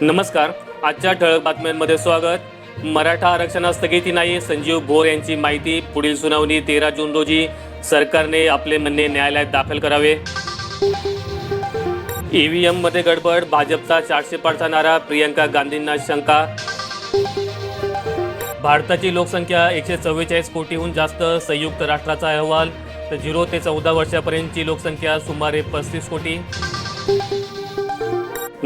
नमस्कार आजच्या ठळक बातम्यांमध्ये स्वागत. मराठा आरक्षणास स्थगिती नाही संजीव भोर यांची माहिती. पुढील सुनावणी तेरा जून रोजी सरकारने आपले म्हणणे न्यायालयात दाखल करावे. ईव्हीएममध्ये गडबड भाजपचा चारशे पाठचा नारा प्रियंका गांधींना शंका. भारताची लोकसंख्या एकशे चव्वेचाळीस कोटीहून जास्त संयुक्त राष्ट्राचा अहवाल. तर झिरो ते चौदा वर्षापर्यंतची लोकसंख्या सुमारे पस्तीस कोटी.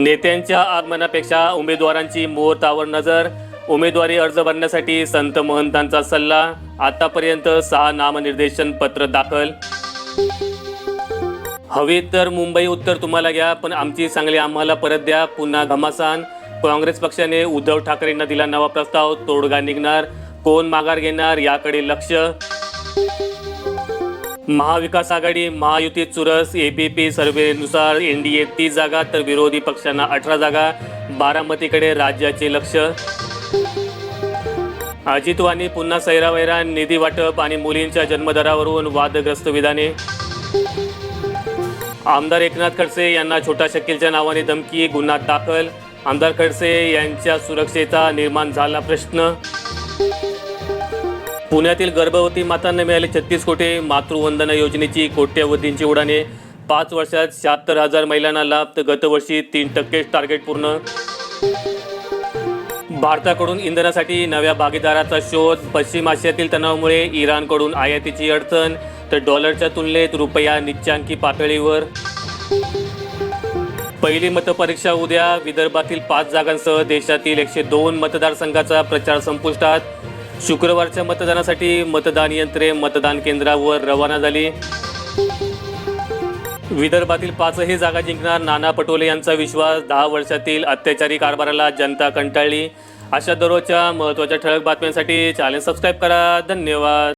नेत्यांच्या आगमनापेक्षा उमेदवारांची मुहूर्तावर नजर उमेदवारी अर्ज भरण्यासाठी संत महंतांचा सल्ला आतापर्यंत सहा नामनिर्देशन पत्र दाखल. हवे तर मुंबई उत्तर तुम्हाला घ्या पण आमची सांगली आम्हाला परत द्या पुन्हा घमासान. काँग्रेस पक्षाने उद्धव ठाकरेंना दिला नवा प्रस्ताव तोडगा निघणार कोण माघार घेणार याकडे लक्ष. महाविकास आघाडी महायुतीत चुरस ए पी पी सर्वेनुसार एन डी ए तीस जागा तर विरोधी पक्षांना अठरा जागा. बारामतीकडे राज्याचे लक्ष. अजित वाणी पुन्हा सैरावैरा निधी वाटप आणि मुलींच्या जन्मदरावरून वादग्रस्त विधाने. आमदार एकनाथ खडसे यांना छोटा शकीलच्या नावाने धमकी गुन्हा दाखल. आमदार खडसे यांच्या सुरक्षेचा निर्माण झाला प्रश्न. पुण्यातील गर्भवती मातांना मिळाले छत्तीस कोटी मातृवंदना योजनेची कोट्यवधींची उडाणे पाच वर्षात शहात्तर हजार महिलांना लाभ तर गतवर्षी तीन टक्के टार्गेट पूर्ण. भारताकडून इंधनासाठी नव्या भागीदाराचा शोध. पश्चिम आशियातील तणावामुळे इराणकडून आयातीची अडचण तर डॉलरच्या तुलनेत रुपया निच्चांकी पातळीवर. पहिली मतपरीक्षा उद्या विदर्भातील पाच जागांसह देशातील एकशे दोन मतदारसंघाचा प्रचार संपुष्टात. शुक्रवारच्या मतदानासाठी मतदान यंत्रे मतदान केंद्रावर रवाना झाली. विदर्भातील पाचही जागा जिंकणार नाना पटोले यांचा विश्वास. दहा वर्षातील अत्याचारी कारभाराला जनता कंटाळली. अशा दररोजच्या महत्त्वाच्या ठळक बातम्यांसाठी चॅनल सबस्क्राईब करा. धन्यवाद.